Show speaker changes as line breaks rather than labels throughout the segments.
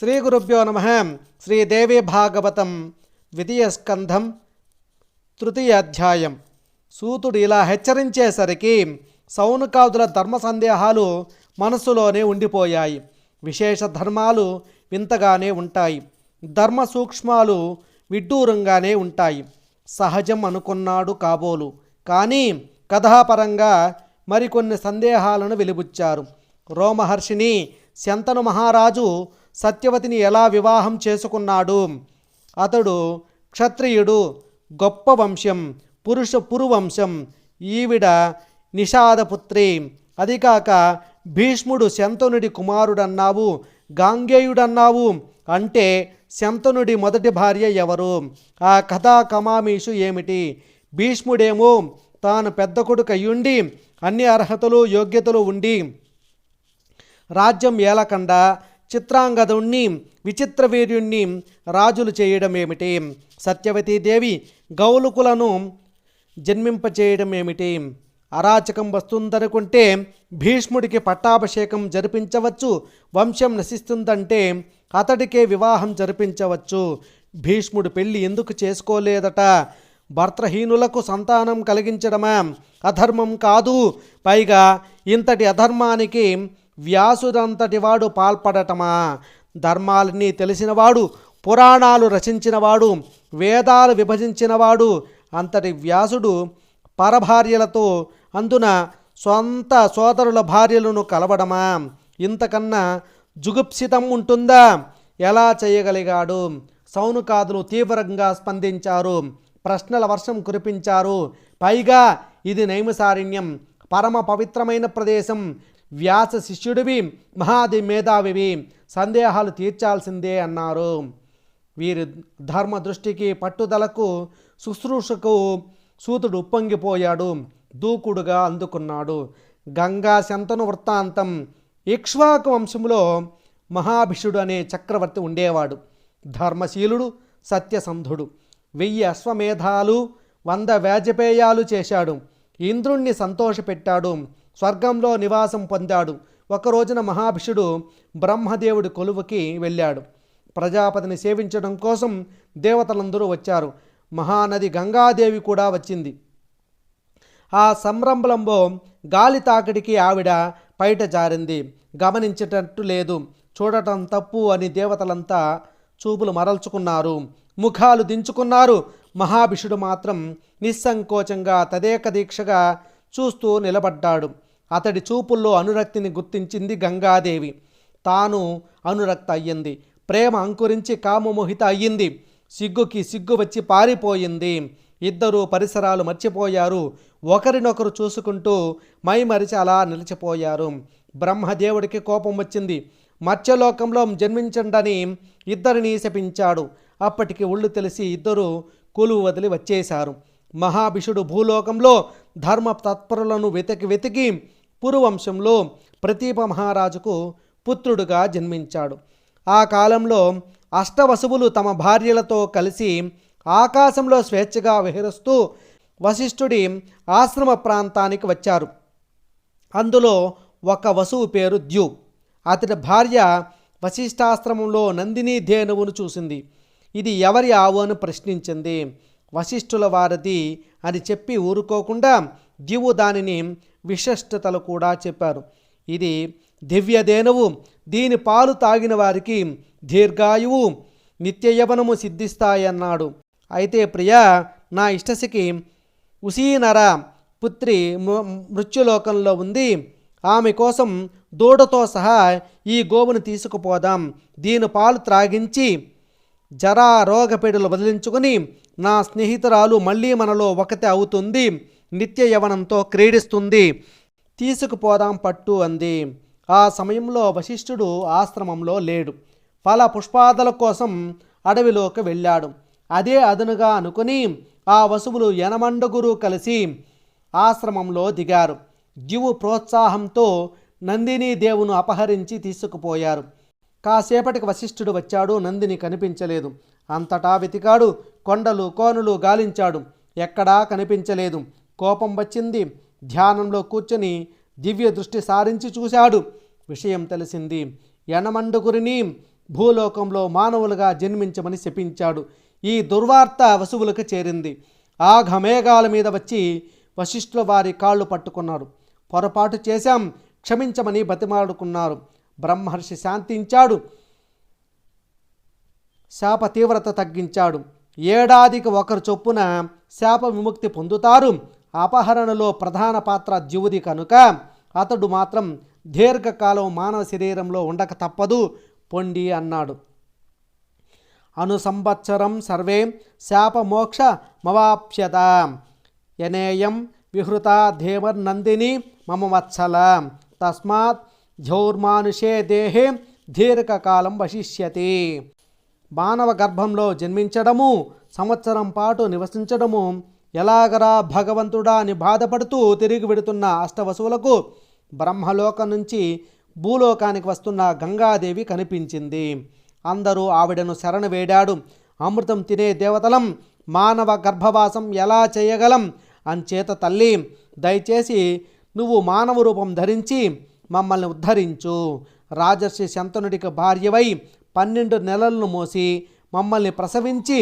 శ్రీ గురుభ్యో నమ. శ్రీదేవి భాగవతం ద్వితీయ స్కంధం తృతీయ అధ్యాయం. సూతుడు ఇలా హెచ్చరించేసరికి సౌనకాదుల ధర్మ సందేహాలు మనసులోనే ఉండిపోయాయి. విశేష ధర్మాలు వింతగానే ఉంటాయి. ధర్మ సూక్ష్మాలు విడ్డూరంగానే ఉంటాయి. సహజం అనుకున్నాడు కాబోలు. కానీ కథాపరంగా మరికొన్ని సందేహాలను వెలిబుచ్చారు. రోమహర్షిని శంతను మహారాజు సత్యవతిని ఎలా వివాహం చేసుకున్నాడు? అతడు క్షత్రియుడు గొప్ప వంశం పురుష పురువంశం ఈవిడ నిషాదపుత్రి. అదికాక భీష్ముడు శంతనుడి కుమారుడన్నావు గాంగేయుడన్నావు అంటే శంతనుడి మొదటి భార్య ఎవరు? ఆ కథా కమామీషు ఏమిటి? భీష్ముడేమో తాను పెద్ద కొడుకయ్యుండి అన్ని అర్హతలు యోగ్యతలు ఉండి రాజ్యం ఏలకుండా చిత్రాంగదుణ్ణి విచిత్ర వీర్యుణ్ణి రాజులు చేయడం ఏమిటి సత్యవతీదేవి గౌలుకులను జన్మింపచేయడం ఏమిటి అరాచకం వస్తుందనుకుంటే భీష్ముడికి పట్టాభిషేకం జరిపించవచ్చు వంశం నశిస్తుందంటే అతడికే వివాహం జరిపించవచ్చు. భీష్ముడు పెళ్ళి ఎందుకు చేసుకోలేదట? భర్తహీనులకు సంతానం కలిగించడమా? అధర్మం కాదు. పైగా ఇంతటి అధర్మానికి వ్యాసుడంతటివాడు పాల్పడటమా? ధర్మాలన్నీ తెలిసినవాడు పురాణాలు రచించినవాడు వేదాలు విభజించినవాడు అంతటి వ్యాసుడు పరభార్యలతో అందున సొంత సోదరుల భార్యలను కలవడమా? ఇంతకన్నా జుగుప్సితం ఉంటుందా? ఎలా చేయగలిగాడు? సౌనుకాదులు తీవ్రంగా స్పందించారు ప్రశ్నల వర్షం కురిపించారు. పైగా ఇది నైమసారణ్యం పరమ పవిత్రమైన ప్రదేశం వ్యాస శిష్యుడివి మహాది మేధావివి సందేహాలు తీర్చాల్సిందే అన్నారు. వీరి ధర్మ దృష్టికి పట్టుదలకు శుశ్రూషకు సూతుడు ఉప్పొంగిపోయాడు. దూకుడుగా అందుకున్నాడు. గంగా శంతను వృత్తాంతం ఇక్ష్వాకు వంశంలో మహాభిషుడు అనే చక్రవర్తి ఉండేవాడు. ధర్మశీలుడు సత్యసంధుడు. వెయ్యి అశ్వమేధాలు వంద వ్యాజపేయాలు చేశాడు. ఇంద్రుణ్ణి సంతోషపెట్టాడు. స్వర్గంలో నివాసం పొందాడు. ఒక రోజున మహాభిషుడు బ్రహ్మదేవుడి కొలువుకి వెళ్ళాడు. ప్రజాపతిని సేవించడం కోసం దేవతలందరూ వచ్చారు. మహానది గంగాదేవి కూడా వచ్చింది. ఆ సంరంభంలో గాలి తాకిడికి ఆవిడ బయట జారింది. గమనించేటట్టు లేదు. చూడటం తప్పు అని దేవతలంతా చూపులు మరల్చుకున్నారు. ముఖాలు దించుకున్నారు. మహాభిషుడు మాత్రం నిస్సంకోచంగా తదేక దీక్షగా చూస్తూ నిలబడ్డాడు. అతడి చూపుల్లో అనురక్తిని గుర్తించింది గంగాదేవి. తాను అనురక్త అయ్యింది ప్రేమ అంకురించి కామమోహిత అయ్యింది. సిగ్గుకి సిగ్గు వచ్చి పారిపోయింది. ఇద్దరు పరిసరాలు మర్చిపోయారు. ఒకరినొకరు చూసుకుంటూ మైమరిచి అలా నిలిచిపోయారు. బ్రహ్మదేవుడికి కోపం వచ్చింది. మత్స్యలోకంలో జన్మించండని ఇద్దరిని శపించాడు. అప్పటికి ఒళ్ళు తెలిసి ఇద్దరు కొలువు వదిలి వచ్చేశారు. మహాభిషుడు భూలోకంలో ధర్మ తత్పరులను వెతికి వెతికి పురువంశంలో ప్రతీప మహారాజుకు పుత్రుడుగా జన్మించాడు. ఆ కాలంలో అష్టవసువులు తమ భార్యలతో కలిసి ఆకాశంలో స్వేచ్ఛగా విహరిస్తూ వశిష్ఠుడి ఆశ్రమ ప్రాంతానికి వచ్చారు. అందులో ఒక వసువు పేరు ద్యు. అతడి భార్య వశిష్ఠాశ్రమంలో నందిని ధేనువును చూసింది. ఇది ఎవరి ఆవు అని ప్రశ్నించింది. వశిష్ఠుల వారిది అని చెప్పి ఊరుకోకుండా ద్యువు దానిని విశిష్టతలు కూడా చెప్పారు. ఇది దివ్యదేనువు దీని పాలు తాగిన వారికి దీర్ఘాయువు నిత్యయవనము సిద్ధిస్తాయన్నాడు. అయితే ప్రియ నా ఇష్టసికి ఉసీనర పుత్రి మృ- మృత్యులోకంలో ఉంది. ఆమె కోసం దూడతో సహా ఈ గోవును తీసుకుపోదాం. దీని పాలు త్రాగించి జరా రోగపీడలు వదిలించుకుని నా స్నేహితురాలు మళ్ళీ మనలో ఒకతే అవుతుంది. నిత్య యవనంతో క్రీడిస్తుంది. తీసుకుపోదాం పట్టు అంది. ఆ సమయంలో వశిష్ఠుడు ఆశ్రమంలో లేడు. ఫల పుష్పాదల కోసం అడవిలోకి వెళ్ళాడు. అదే అదనుగా అనుకుని ఆ వసువులు యనమండగురు కలిసి ఆశ్రమంలో దిగారు. జివు ప్రోత్సాహంతో నందిని దేవును అపహరించి తీసుకుపోయారు. కాసేపటికి వశిష్ఠుడు వచ్చాడు. నందిని కనిపించలేదు. అంతటా వెతికాడు. కొండలు కోనులు గాలించాడు. ఎక్కడా కనిపించలేదు. కోపం వచ్చింది. ధ్యానంలో కూర్చొని దివ్య దృష్టి సారించి చూశాడు. విషయం తెలిసింది. యనమండుగురిని భూలోకంలో మానవులుగా జన్మించమని శపించాడు. ఈ దుర్వార్త వసువులకు చేరింది. ఆ ఘమేఘాల మీద వచ్చి వశిష్ఠుల వారి కాళ్ళు పట్టుకున్నారు. పొరపాటు చేశాం క్షమించమని బతిమాడుకున్నారు బ్రహ్మర్షి శాంతించాడు. శాప తీవ్రత తగ్గించాడు. ఏడాదికి ఒకరు చొప్పున శాప విముక్తి పొందుతారు. అపహరణలో ప్రధాన పాత్ర ద్యువుది కనుక అతడు మాత్రం దీర్ఘకాలం మానవ శరీరంలో ఉండక తప్పదు పొండి అన్నాడు. అనుసంవత్సరం సర్వే శాపమోక్ష మవాప్స్యత. యనేయం విహృత ధేమర్నందిని మమ వత్సల. తస్మాత్ ధ్యౌర్మానుషే దేహే దీర్ఘకాలం వశిష్యతి. మానవ గర్భంలో జన్మించడము సంవత్సరం పాటు నివసించడము ఎలాగరా భగవంతుడా అని బాధపడుతూ తిరిగి వెడుతున్న అష్టవసువులకు బ్రహ్మలోకం నుంచి భూలోకానికి వస్తున్న గంగాదేవి కనిపించింది. అందరూ ఆవిడను శరణు వేడాడు. అమృతం తినే దేవతలం మానవ గర్భవాసం ఎలా చేయగలం అంచేత తల్లి దయచేసి నువ్వు మానవ రూపం ధరించి మమ్మల్ని ఉద్ధరించు. రాజర్షి శంతనుడికి భార్యవై పన్నెండు నెలలను మోసి మమ్మల్ని ప్రసవించి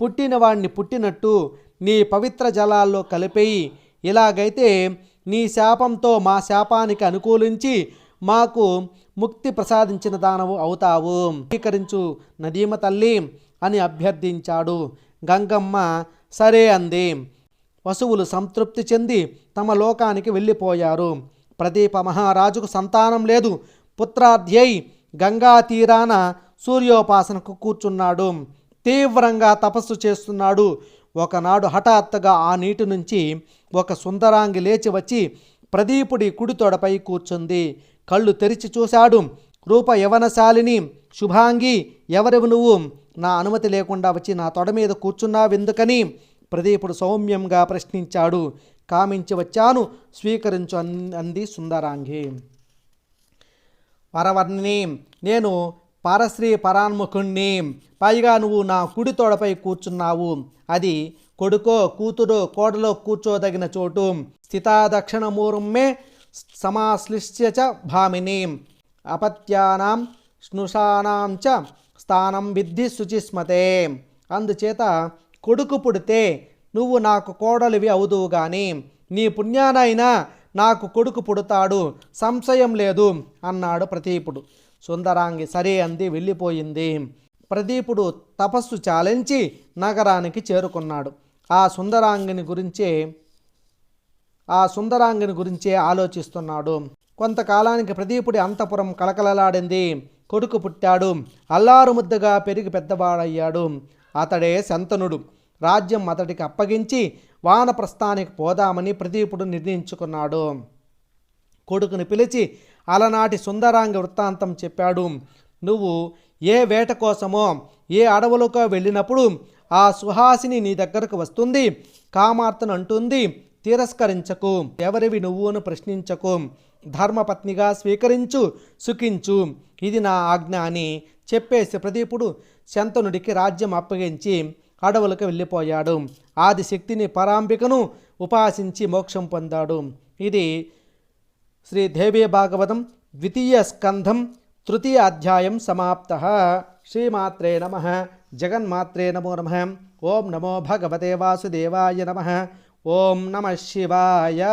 పుట్టినవాణ్ణి పుట్టినట్టు నీ పవిత్ర జలాల్లో కలిపేయి. ఇలాగైతే నీ శాపంతో మా శాపానికి అనుకూలించి మాకు ముక్తి ప్రసాదించిన దానవు అవుతావు. అంగీకరించు నదీమ తల్లి అని అభ్యర్థించాడు. గంగమ్మ సరే అంది. వసువులు సంతృప్తి చెంది తమ లోకానికి వెళ్ళిపోయారు. ప్రదీప మహారాజుకు సంతానం లేదు. పుత్రాధ్యై గంగా తీరాన సూర్యోపాసనకు కూర్చున్నాడు. తీవ్రంగా తపస్సు చేస్తున్నాడు. ఒకనాడు హఠాత్తుగా ఆ నీటి నుంచి ఒక సుందరాంగి లేచి వచ్చి ప్రదీపుడి కుడి తొడపై కూర్చుంది. కళ్ళు తెరిచి చూశాడు. రూప యవనశాలిని. శుభాంగి ఎవరెవు నువ్వు? నా అనుమతి లేకుండా వచ్చి నా తొడ మీద కూర్చున్నావెందుకని ప్రదీపుడు సౌమ్యంగా ప్రశ్నించాడు. కామించి వచ్చాను. స్వీకరించు అంది సుందరాంగి. వరవర్ణిని నేను పరశ్రీ పరాన్ముఖుణ్ణి. పైగా నువ్వు నా కుడి తోడపై కూర్చున్నావు. అది కొడుకో కూతురు కోడలో కూర్చోదగిన చోటు. స్థితాదక్షిణ మూర్మే సమాశ్లిష్య చ భామిని. అపత్యానాం స్నుషానాం చ స్థానం విద్ధి శుచిస్మతే. అందుచేత కొడుకు పుడితే నువ్వు నాకు కోడలివి అవుదువు గాని నీ పుణ్యానైనా నాకు కొడుకు పుడతాడు. సంశయం లేదు అన్నాడు ప్రతీపుడు. సుందరాంగి సరే అంది వెళ్ళిపోయింది. ప్రదీపుడు తపస్సు చాలించి నగరానికి చేరుకున్నాడు. ఆ సుందరాంగిని గురించే ఆ సుందరాంగిని గురించే ఆలోచిస్తున్నాడు. కొంతకాలానికి ప్రదీపుడి అంతపురం కలకలలాడింది కొడుకు పుట్టాడు. అల్లారు ముద్దగా పెరిగి పెద్దవాడయ్యాడు. అతడే శంతనుడు. రాజ్యం అతడికి అప్పగించి వానప్రస్థానికి పోదామని ప్రదీపుడు నిర్ణయించుకున్నాడు. కొడుకుని పిలిచి అలనాటి సుందరాంగ వృత్తాంతం చెప్పాడు. నువ్వు ఏ వేట కోసమో ఏ అడవులకో వెళ్ళినప్పుడు ఆ సుహాసిని నీ దగ్గరకు వస్తుంది. కామార్తను అంటుంది తిరస్కరించకు. ఎవరివి నువ్వును ప్రశ్నించకు. ధర్మపత్నిగా స్వీకరించు సుఖించు. ఇది నా ఆజ్ఞ అని చెప్పేసి ప్రదీపుడు శంతనుడికి రాజ్యం అప్పగించి అడవులకు వెళ్ళిపోయాడు. ఆది శక్తిని పరాంబికను ఉపాసించి మోక్షం పొందాడు. ఇది శ్రీ దేవీ భాగవతం ద్వితీయ స్కంధం తృతీయ అధ్యాయం సమాప్త. శ్రీమాత్రే నమ. జగన్మాత్రే నమో నమ. ఓం నమో భగవతే వాసుదేవాయ నమ. ఓం నమ శివాయ.